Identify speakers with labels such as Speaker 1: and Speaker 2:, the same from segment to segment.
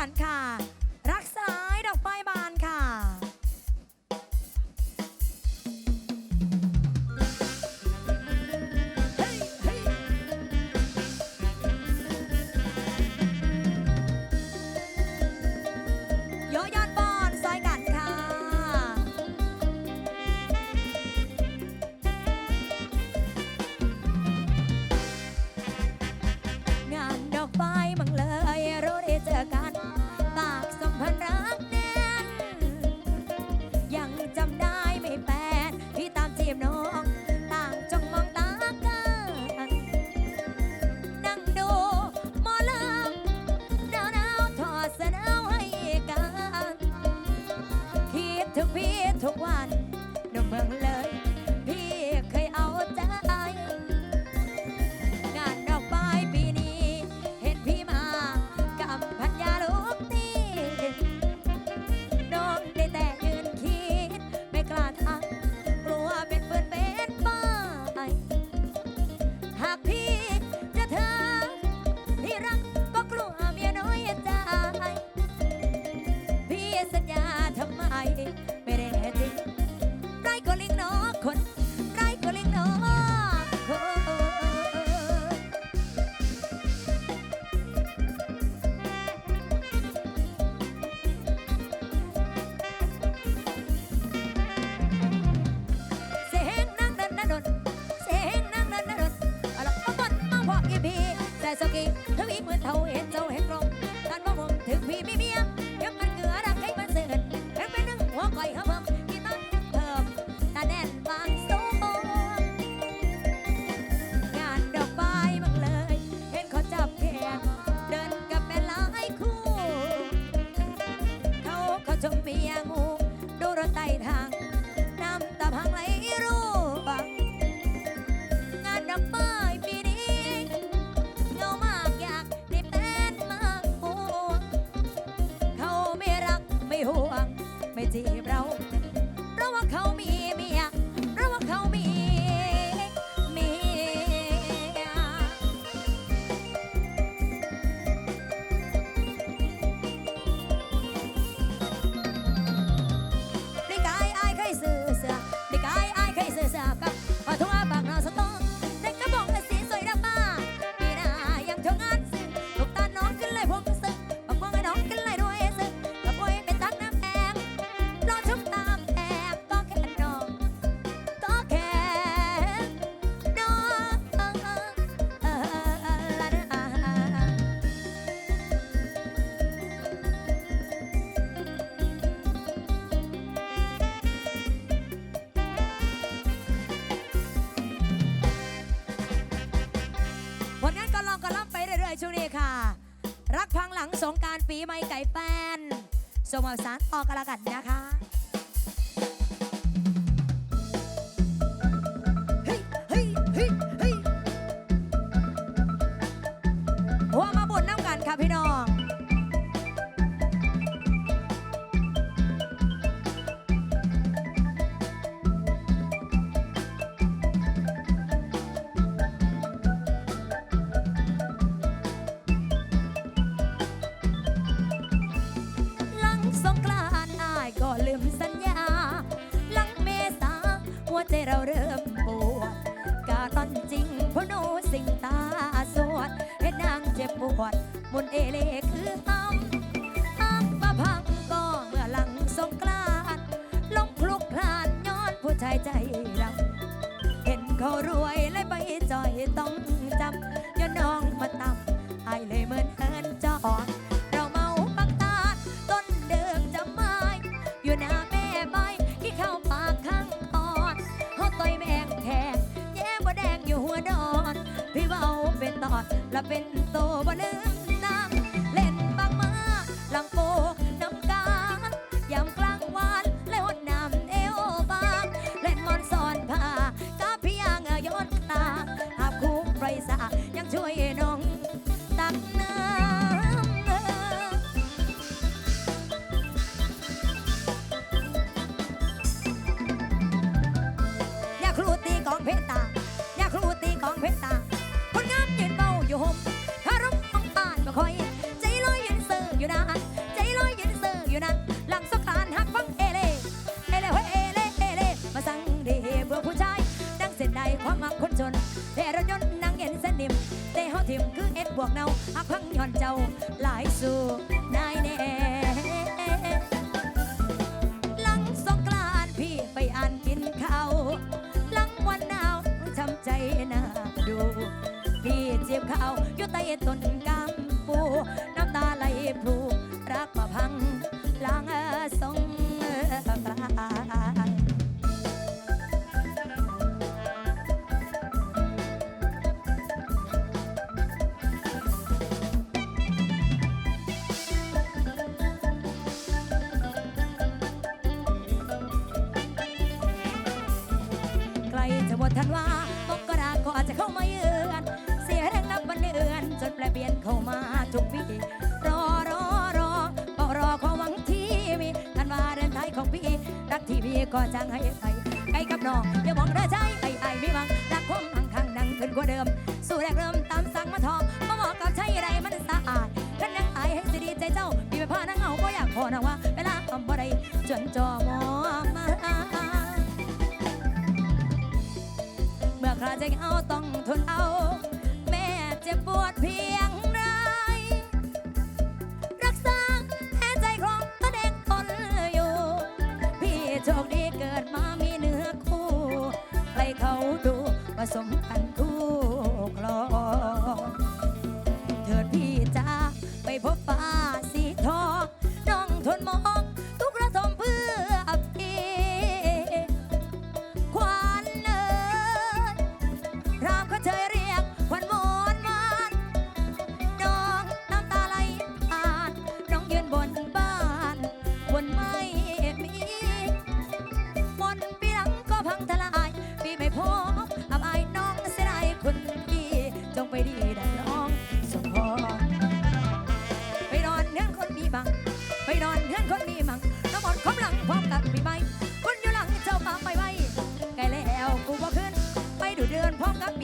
Speaker 1: กันค่ะ ท ไก่แฟนส่งอาสารต่อกันละกันนะ ก็จังให้ไปไกลกับน้องอย่า
Speaker 2: มองเด้อใจไอ้ไอ้มีบังรักคมหังขังนั่งขึ้นกว่า
Speaker 1: เดิม สู่แรกเริ่มตามสั่งมาทองมาบอกกับใช่ไรมันสะอาดท่นยังอายให้สิดีใจเจ้ามีไปพานังเหงาก็อยากพอนะว่าเวลาทำบ่ได้จนจอมอมาเมื่อคราจะเอาต้องทนเอา แม่เจ็บปวดเพีย สมกันทุ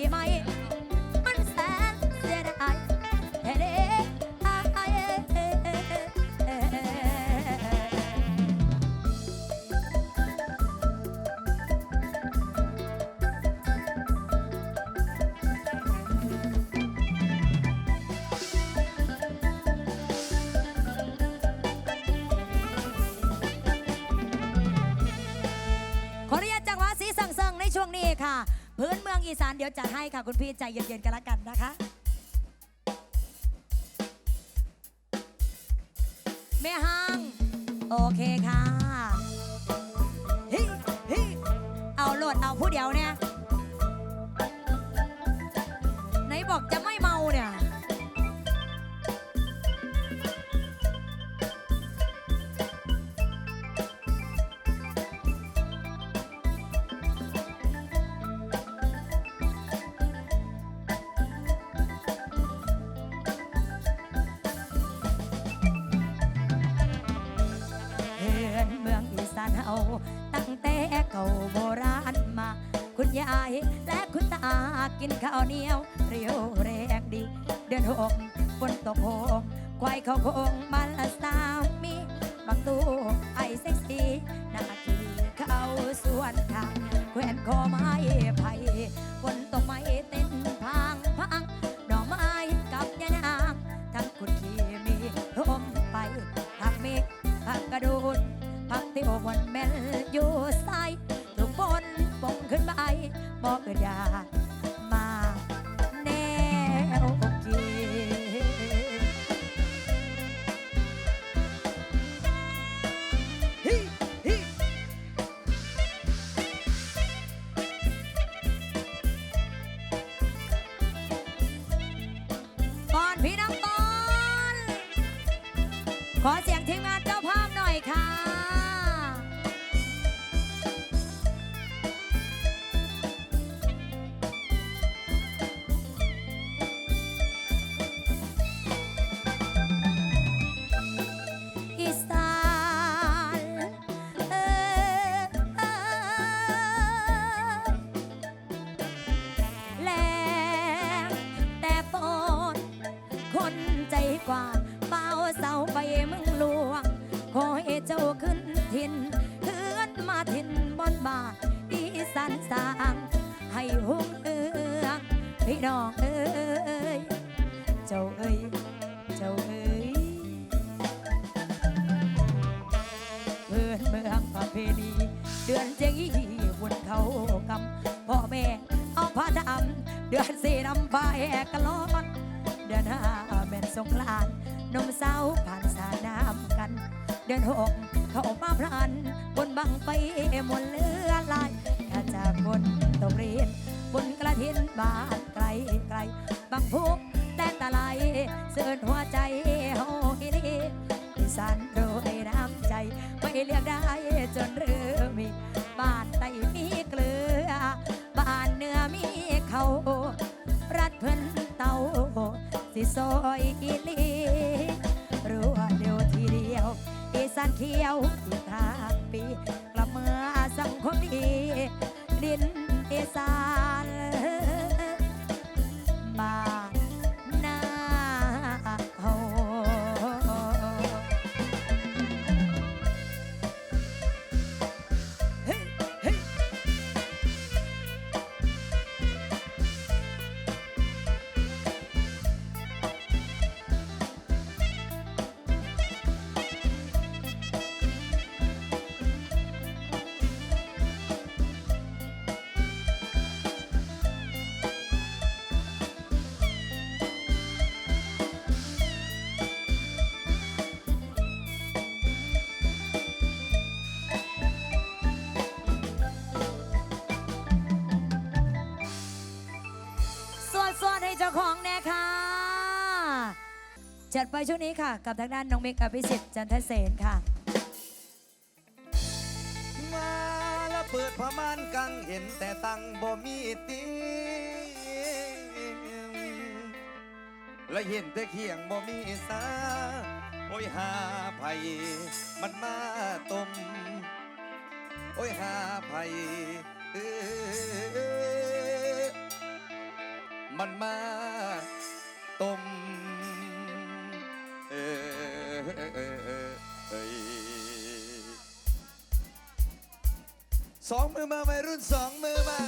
Speaker 1: my อีสานเดี๋ยวจะให้ค่ะคุณพี่ใจเย็นๆกันละกันนะคะ แม่ห้าง โอเคค่ะ กฝนตกโหงควายเขาโคงมาละสามีบางตู้ไอเซ็กซี่นาทีเข้าสวนทางแขวนคอไม้ไผ่ฝนตกไม้เต้นพังพังดอกไม้กับยานางทั้งคุณขี่มีทมไปผักเมฆผักกระดูนผักที่โอวันแมนอยู่ใส ขึ้นทินเคือนมาทินบนบาทอีสานสางให้หุ่งเอืองพี่น้องเอ้ยเจ้าเอ้ยเจ้าเอ้ยเพื่อนเมืองประเพณีเดือนเจียบนเขากำพ่อแม่เอาผ้าดำเดือนสี่นำไปกลอนเดือนห้าเป็นสงกรานต์นมสาวผ่านสาน้ำกัน เดือนหกเข้ามาพรัน บนบังไปมนเลือลายข้าจากคนตกเรียน บนกระถินบ้านไกลไกลบางพุกแต่ตะไลเสื่อนหัวใจเฮาอีนีอีสานโดยน้ำใจ ไม่เรียกได้จนเรือมีบ้านไตมีเกลือ บ้านเหนือมีเขารัดเพิ่นเตาสิซอยอีลี สานเขียวอีกห้าปีกลับเมื่อสังคมดีดินอีสาน จัดไปช่วงนี้ค่ะ กับทางด้านน้องเมกอภิสิทธิ์จันทเสนค่ะ
Speaker 3: มาแล้วเปิดผ้าม่านกังเห็นแต่ตังบ่มีตีและเห็นแต่เขียงบ่มีสาโอ้ยหาไผมันมาต้มโอ้ยหาไผเออมันมาต้ม สองมือมาวัยรุ่นสองมือมา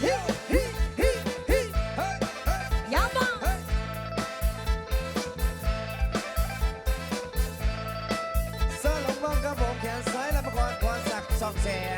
Speaker 3: เฮ้ฮิฮิฮิเฮ้ยเฮ้ย
Speaker 1: ย้ำบ้า
Speaker 3: เฮ้ยสลงมองกับผมแขนซ้ายและประกอบพรสักสองแสง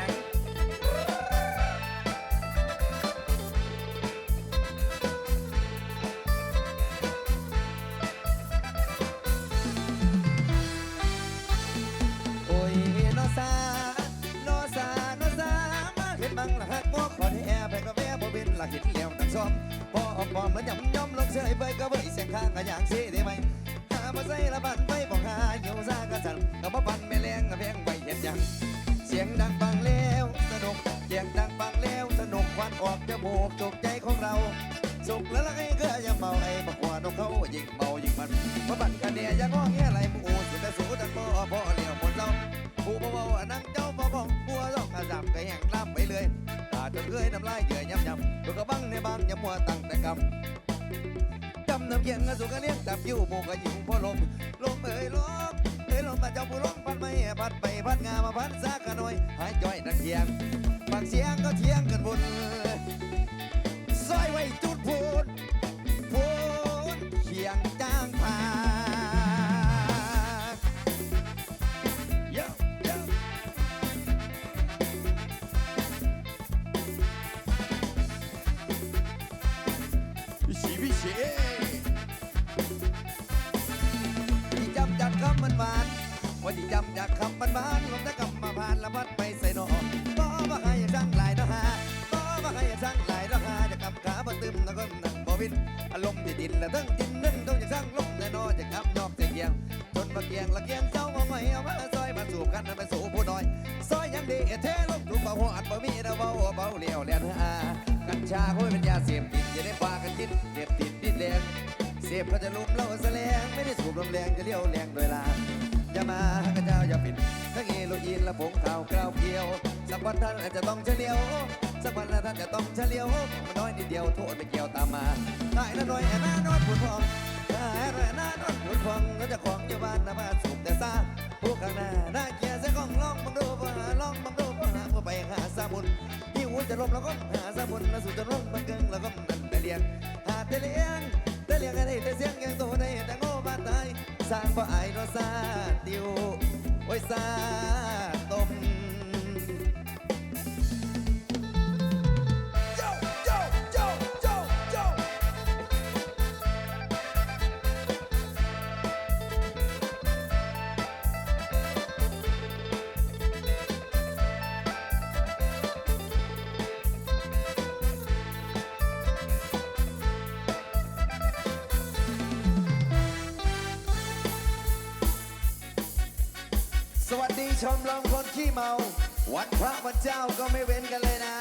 Speaker 3: ของเรา สุขแล้วละไอ้ก็ย่าเมาไอ้บักหัวนกเขายิ่งเมายิ่งมันมาบันกันเดียย่าง้อแง่ไรมูสิแต่สูดันบ่พอเลี้ยวหมดเราผู้เบาอันนั่งเจ้าบ่ของบัวำไปเลายเหยื่อยำยำตัวกระบังในบางยำมัวตั้งแต่กำจำน้ำเคียงกระสุกระเลี้ยงจับยิ้วโมกระยิงพ่อลมลมเอ่ยลมเอ่ยลมมาเจ้าผู้ลมพัดไม่พัดไปพัดงามาพัดซากกระน้อยหายจ้อยนักเคียงบางเสียงก็เทียงกันบน ซอยไว้จุดพูนพูนเคียงจางพา Yo, yo. พิชีพิชี และทั้งดินนั่นต้องอยากสั่งลมแน่นอนจะกำยอกจะเกียงจนมาเกียงละเกียงเจ้าเอาไว้เอามาซอยมาสูบกันไปสู่ผู้น้อยซอยยังดีเทลงทุกเบาหัวอัดบ่มีนะเบาเบาเลี้ยวเลียนหากัญชาคุยเป็นยาเสพติดอย่าได้ปากันติดเสพติดดินแดงเสพก็จะลุมเล่าแสลงไม่ได้สูบลมแรงจะเลี้ยวแรงโดยลาอย่ามากันเจ้าอย่าปิดทั้งเอโลอีนและผงขาวกล้าวเกี่ยวสักวันท่านอาจจะต้องเฉลียว สักวันละท่านจะต้องเฉลียวมันน้อยนิดเดียวโทษไม่เกี่ยวตามมาได้น้อยแอนน้าน้อยผุดพองได้น้อยแอนน้าน้อยผุดพองก็จะของอยู่บ้านนะบ้านสูบแต่ซาผู้ข้างหน้าหน้าเกียร์เสียของลองบังดูบ่หาลองบังดูบ่หาเพื่อไปหาสมุนหิวจะลมแล้วก็หาสมุนแล้วสู่จะลมมันเกิงแล้วก็นั่นไปเลี้ยงหาแต่เลี้ยงแต่เลี้ยงอะไรแต่เสียงยังโตได้แต่โง่บ้านตายสร้างบ่อายเนาะซาติวโอ้ยซา วัสดีชมรมคนขี้เมา วันพระวันเจ้าก็ไม่เว้นกันเลยนะ